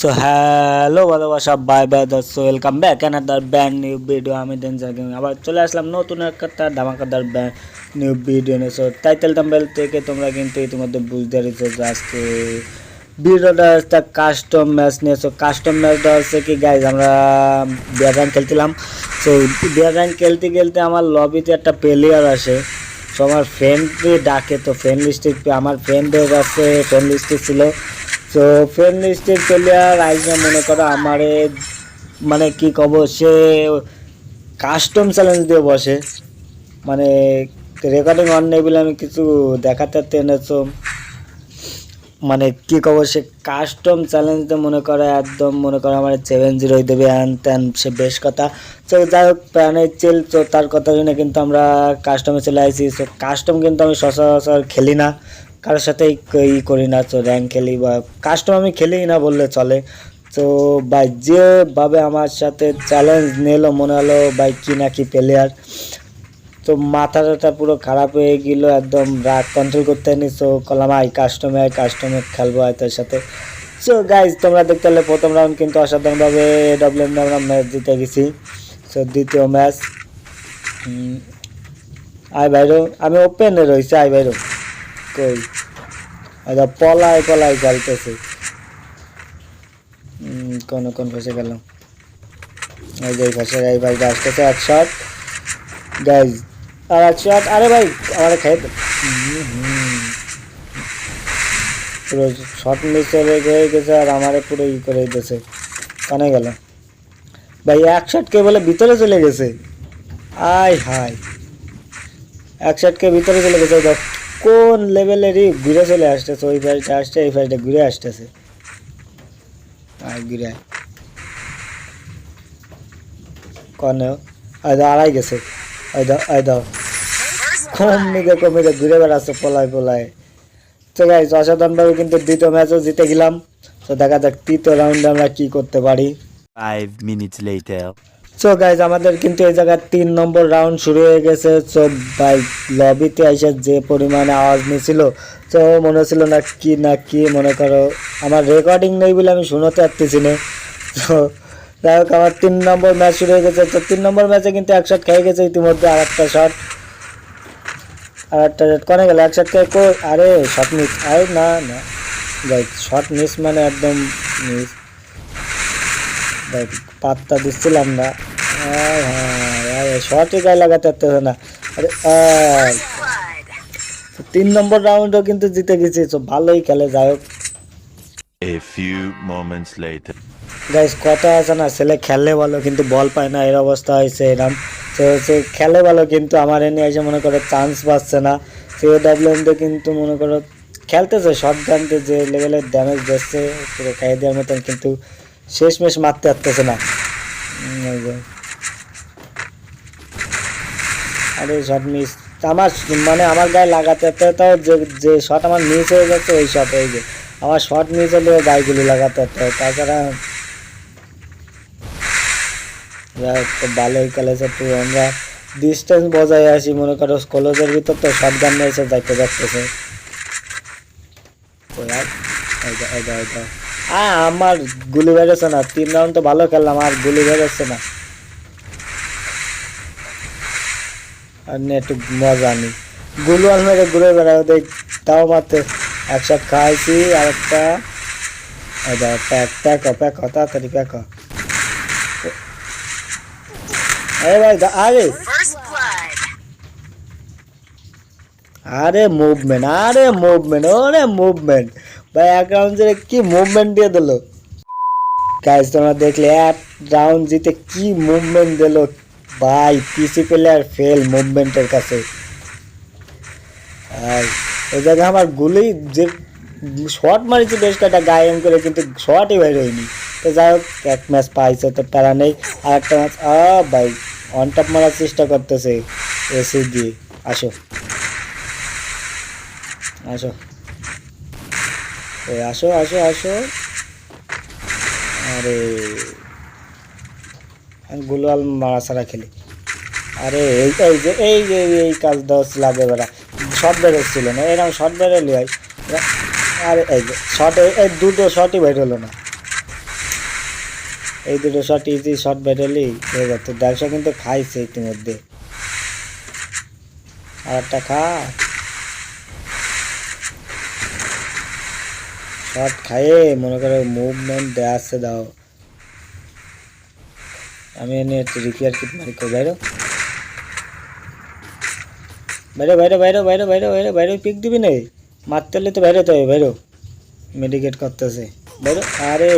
So hello ভালোবাসা by বাই দর্শক welcome back another brand new video আমি ডেঞ্জার গেমিং আবার চলে আসলাম নতুন একটা ধামাকাদার ব্যান্ড নিউ ভিডিও নিয়ে। সো টাইটেল টাম্বেল থেকে তোমরা কিন্তু ইতিমধ্যে বুঝতে পেরেছ যে আজকে ভিডিওটা একটা কাস্টম ম্যাচ নিয়ে। সো কাস্টম ম্যাচটা হচ্ছে কি গাইজ আমরা বিয়ার রান খেলছিলাম। সো বিয়ার রান খেলতে খেলতে আমার লবিতে একটা প্লেয়ার আসে। সো আমার ফ্রেন্ডকে ডাকে। তো ফ্রেন্ড লিস্টে আমার ফ্রেন্ডের কাছে ফ্রেন্ড লিস্টে ছিল। তো ফ্রেন্ড লিস্টের প্লেয়ার আইসা মনে করো আমারে মানে কি কব, সে কাস্টম চ্যালেঞ্জ দিয়ে বসে। মানে রেকর্ডিং অন নেই বলে আমি কিছু দেখাতে এনেছো মানে কি কব, সে কাস্টম চ্যালেঞ্জ দিয়ে মনে করে একদম মনে করো আমার সেভেন জিরো দেবে হ্যান ত্যান সে বেশ কথা। তো যাই হোক প্যানের চেল তো তার কথা শুনে কিন্তু আমরা কাস্টমে চলে আসি তো কাস্টম কিন্তু আমি সচরাচর খেলি না। কারোর সাথেই ই করি না, তো র্যাঙ্ক খেলি বা কাস্টম আমি খেলিই না বললে চলে। তো ভাই, যেভাবে আমার সাথে চ্যালেঞ্জ নিল, মনে হলো ভাই কি না কি প্লেয়ার তো মাথাটা পুরো খারাপ হয়ে গেল, একদম রাগ কন্ট্রোল করতে নি তো কলাম আই কাস্টমে আই কাস্টমে খেলব আয় তোর সাথে। সো গাইজ তোমরা দেখতে পেলে, প্রথম রাউন্ড কিন্তু অসাধারণভাবে ডাব্লিউএম আমরা ম্যাচ জিতে গেছি। সো দ্বিতীয় ম্যাচ আয় বাইরো আমি ওপেনে রয়েছি আয় বাইরো কই? আচ্ছা পলায় পলায় খেলতেছে কোন কোন ফেসে গেলাম? এই যে ফেসে এই ভাই আসতেছে এক শট গাইজ আর এক শট আরে ভাই আমার হুম। পুরো শট মিস হয়ে গেছে আর আমারে পুরো ই করে দিতেছে। কানে গেল। ভাই, এক শটকে বলে ভিতরে চলে গেছে? আয় হায়। এক শটকে ভিতরে চলে গেছে কোন লেভেলেরই ঘুরে চলে আসতেছে, ওই ফাইলটা আসছে, এই ফাইলটা ঘুরে আসতেছে। আড়াই গেছে। মিগে কমে ঘুরে বেড়াচ্ছে, পলায় পলায়। তো গাইজ অসাধারণভাবে কিন্তু দ্বিতীয় ম্যাচও জিতে গেলাম। তো দেখা যাক, তৃতীয় রাউন্ডে আমরা কি করতে পারি। Five minutes later. So guys আমাদের কিন্তু এই জায়গায় তিন নম্বর রাউন্ড শুরু হয়ে গেছে। সো ভাই লবিতে এসে যে পরিমাণে আওয়াজ নিয়েছিল তো মনে হচ্ছিল না কি না কি, মনে করো, আমার রেকর্ডিং নেই বলে আমি শুনতে পারতেছি না। তো যাই হোক, আমার তিন নম্বর ম্যাচ শুরু হয়ে গেছে। তো তিন নম্বর ম্যাচে কিন্তু এক শট খেয়ে গেছে ইতিমধ্যে আর একটা শট আর একটা শট কনে গেল, এক শট খেয়ে কো আরে শট মিস আরে না না। গাইজ শট মিস মানে একদম মিস দেখ পাত্তা দিচ্ছিলাম না। শর্টে গায়ে লাগাতে পারতেছে না। আরে তিন নম্বর রাউন্ডও কিন্তু জিতে গেছি তো ভালোই খেলে যাই হোক। A few moments later. Guys কথা আছে না ছেলে খেলে ভালো কিন্তু বল পায় না এর অবস্থা হয়েছে এরম। তো সে খেলে ভালো কিন্তু আমার এনে এসে মনে করো চান্স পাচ্ছে না। ডাব্লিউএমতে কিন্তু মনে করো খেলতেছে শর্ট গানতে যে লেভেলের ড্যামেজ দিচ্ছে পুরো খাইয়ে দেওয়ার মতন কিন্তু শেষ মেশ মারতে পারতেছে না। আরে শট মিস আমার মানে আমার গায়ে লাগাতে তাও যে যে শট আমার মিস হয়ে যাচ্ছে ওই শট এই যে। আমার শট মিস হলে গায়েগুলি লাগাতে হয় তাছাড়া ভালোই খেলেছে তো আমরা ডিস্টেন্স বজায় আছি, মনে করো কলেজের ভিতর তো শট গান নিয়ে এসে যাইতে যাচ্ছে আমার গুলি বেরোচ্ছে না। তিন রাউন্ড তো ভালো খেললাম আর গুলি বেরোচ্ছে না। আর একটু মজা নি গুলো মেরে ঘুরে বেড়াও দেখ তাও মারতে। একসাথে খাইছি আর একটা। প্যাক প্যাক প্যাক তাড়াতাড়ি প্যাক। আরে ভাই আরে। আরে মুভমেন্ট আরে মুভমেন্ট ওরে মুভমেন্ট ভাই, এক রাউন্ড জুড়ে কি মুভমেন্ট দিয়ে দিল? গাইজ তোমরা দেখলে এক রাউন্ড জিতে কি মুভমেন্ট দিল? ভাই পিসি প্লেয়ার ফেল মুভমেন্টের কাছে। আর ওই জায়গায় আমার গুলি যে শর্ট মারিছি, বেশ কয়েকটা গায়ে করে, কিন্তু শর্টই বাইর হয়নি। তো যাই হোক, এক ম্যাচ পাইছে, তো প্যারা নেই। আর একটা ম্যাচ আ, ভাই অন টপ মারার চেষ্টা করতেছে এসি দিয়ে। আসো। আসো। আসো আসো আসো। আরে গুলাল মারা ছাড়া খেলি। আরে, এই এই যে এই যে, এই কাজ দশ লাগে বেড়া। শর্ট বেরোচ্ছিল না, এরকম শর্ট বেরোলি হয়। আরে, এই যে শর্ট এই দুটো শর্টই বের হলো না। এই দুটো শট ইজি শট ব্যাটেলি হয়ে যেত দেড়শো কিন্তু খাইছে ইতিমধ্যে। আর একটা খা। শট খাইয়ে মনে করো মুভমেন্ট দেওয়া আসছে, দাও। আমি এনে হচ্ছে রিপেয়ার কিট মারি কই বাইরো। বাইরে বাইরে বাইরে বাইরে বাইরে বাইরে বাইরে পিক দিবি না মারতে হলে তো বাইরে তো হবে, বাইরো। মেডিকেট করতেছে। বাইরো, আরে।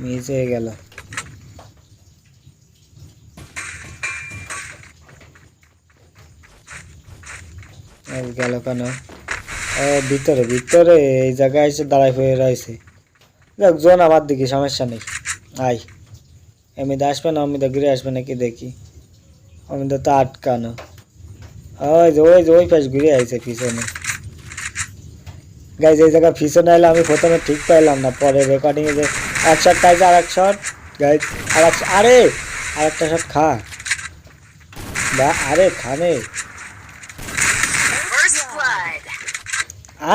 মিস হয়ে গেল। গেল কেন? ভিতরে ভিতরে এই জায়গায় এসে দাঁড়ায় হয়ে রয়েছে। দেখ জোন আমার দিকে, সমস্যা নেই। আই এমনিতে আসবে না? অমিতা ঘুরে আসবে নাকি দেখি। অমিতা তো আটকানো। ওই যে ওই যে, ওই পাশ ঘুরে আইছে পিছনে। গাইজ, এই জায়গা পিছনে এলে আমি প্রথমে ঠিক পাইলাম না, পরে রেকর্ডিং এ যে এক শট পাইছে আর এক শট গাইজ আর আরে আর! একটা শট খা। বা, আরে, খানে।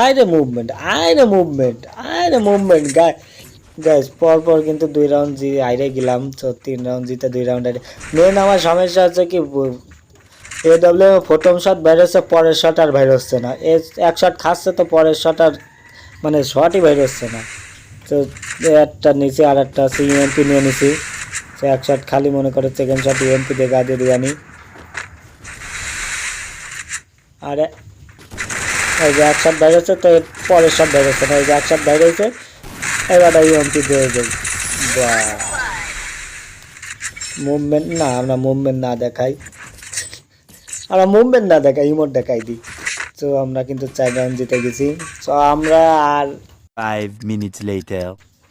আয় রে মুভমেন্ট আয় রে মুভমেন্ট আয় রে মুভমেন্ট গাই গাইজ পর পর কিন্তু দুই রাউন্ড জি, আইরে গেলাম, তো তিন রাউন্ড জিতে দুই রাউন্ড আইরে। মেন আমার সমস্যা হচ্ছে কি এ ডাব্লিউ প্রথম শট বাইরে হচ্ছে, পরের শট আর বাইরে হচ্ছে না। এ, এক শট খাচ্ছে তো পরের শট আর মানে শটই বাইরে হচ্ছে না। তো একটা নিচে আর একটা আছে ইএমপি নিয়ে নিছি। তো এক শট খালি মনে করে সেকেন্ড শট ইএমপি দিয়ে গা দিয়ে দিয়ে আনি। আরে এই যে এক শট বাইরে হচ্ছে তো এর পরের শট বাইরে হচ্ছে না। এই যে এক শট বাইরে হয়েছে এবার ইএমপি দিয়ে যাই বাহ। মুভমেন্ট না আমরা মুভমেন্ট না দেখাই। আমরা মুভমেন্ট না দেখাই ইমোট দেখাই দিই। তো আমরা কিন্তু চার রাউন্ড জিতে গেছি। তো আমরা আর Five minutes later.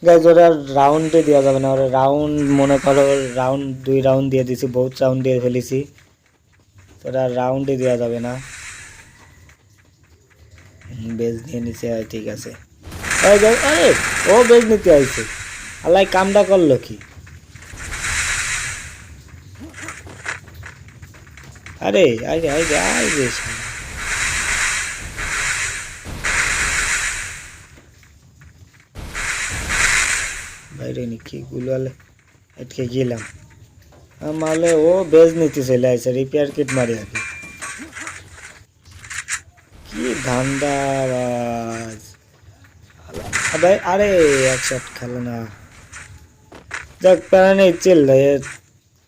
গাইজ ওরা রাউন্ডে দেওয়া যাবে না। ওরা রাউন্ড মনে করো রাউন্ড দুই রাউন্ড দিয়ে দিছি বহুত রাউন্ড দিয়ে ফেলেছি। তো ওরা রাউন্ডে দেওয়া যাবে না। বেজ নিয়ে নিচে ঠিক আছে। আরে, ও বেজ নিতে আইছে। আল্লাহ কামটা করল কি? আরে আই রে আই রে। বাইরে নাকি গুলালে? আটকে গেলাম। মালে ও বেজ নিতে চলে আসে রিপেয়ার কিট মারি আগে। আরে এক শট খেলো না। যাক, প্যারা নেই রে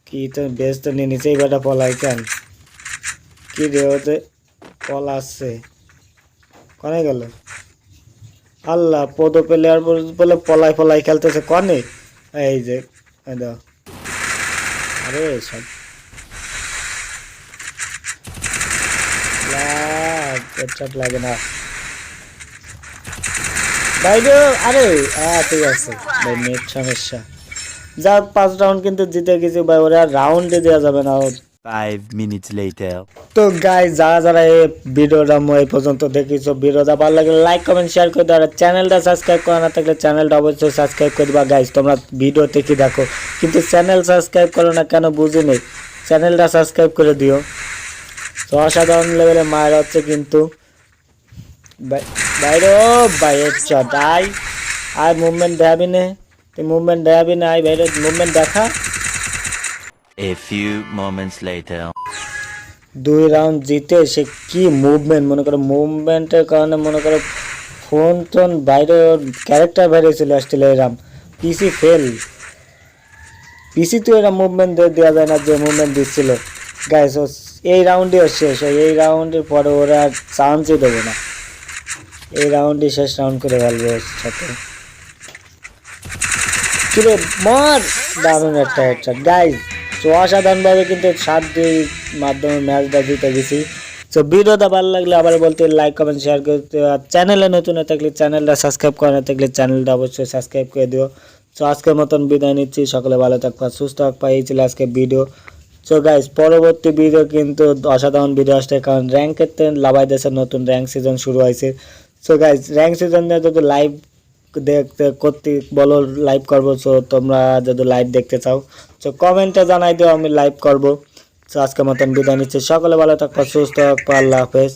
কি তো বেজ তো নিয়ে নিচেই বেটা পলাই কেন? কি রে, ওতে পল আসছে কনে গেল? আল্লাহ, পদ আর বলে পলাই পলাই খেলতেছে, কনে? এই যে আরে, সব পেট্রাপ লাগে না। বাইরে আরে হ্যাঁ ঠিক আছে। ভাই নেট সমস্যা। পাঁচ রাউন্ড কিন্তু জিতে গেছি ভাই ওরা রাউন্ডে দেওয়া যাবে না। Minutes later. তো গাই যারা যারা এই ভিডিওটা এই পর্যন্ত দেখিছো ভিডিওটা ভালো লাগলে লাইক কমেন্ট শেয়ার করে দেওয়া চ্যানেলটা সাবস্ক্রাইব করা না থাকলে চ্যানেলটা অবশ্যই সাবস্ক্রাইব করে দিবা। গাইজ তোমরা ভিডিওতে কি দেখো? কিন্তু চ্যানেল সাবস্ক্রাইব করো না কেন বুঝি নেই চ্যানেলটা সাবস্ক্রাইব করে দিও। তো অসাধারণ লেভেলে মায়ের হচ্ছে কিন্তু বাইরে ও বাইরের চটাই আর মুভমেন্ট দেখাবি না। তুই মুভমেন্ট দেখাবি না আই বাইরে মুভমেন্ট দেখা। A few moments later. দুই রাউন্ড জিতে সে কি মুভমেন্ট মনে করো মুভমেন্টের কারণে মনে করো ফোন টোন বাইরে ওর ক্যারেক্টার বাইরে চলে আসছিল এরাম পিসি ফেল পিসি তো এরা মুভমেন্ট দেওয়া যায় না যে মুভমেন্ট দিচ্ছিল। গাইস এই রাউন্ডেও শেষ হয়। এই রাউন্ডের পরে ওরা আর চান্সই দেবে না। এই রাউন্ডে শেষ রাউন্ড করে ফেলবে সাথে। কিরে, মর! দারুণ একটা হেডশট গাইস তো অসাধারণভাবে কিন্তু সাত দুই মাধ্যমে ম্যাচটা জিতে গেছি। তো ভিডিওটা ভালো লাগলে আবার বলতে লাইক কমেন্ট শেয়ার করতে। আর চ্যানেলে নতুন হয়ে থাকলে চ্যানেলটা সাবস্ক্রাইব করা না থাকলে চ্যানেলটা অবশ্যই সাবস্ক্রাইব করে দিও। তো আজকের মতন বিদায় নিচ্ছি। সকলে ভালো থাকবা, সুস্থ থাকবা। এই ছিল আজকে ভিডিও তো গাইজ পরবর্তী ভিডিও কিন্তু অসাধারণ ভিডিও আসছে, কারণ র্যাঙ্কের লাভাই দেশের নতুন র্যাঙ্ক সিজন শুরু হয়েছে। সো গাইজ র্যাঙ্ক সিজন নিয়ে যদি লাইভ দেখতে, করতে বলো লাইভ করব সো তোমরা যদি লাইভ দেখতে চাও সো কমেন্টে জানাই দিও, আমি লাইভ করব। সো আজকের মতন বিদায় নিচ্ছি। সকলে ভালো থাকো, সুস্থ থাকবা আল্লাহ হাফেজ।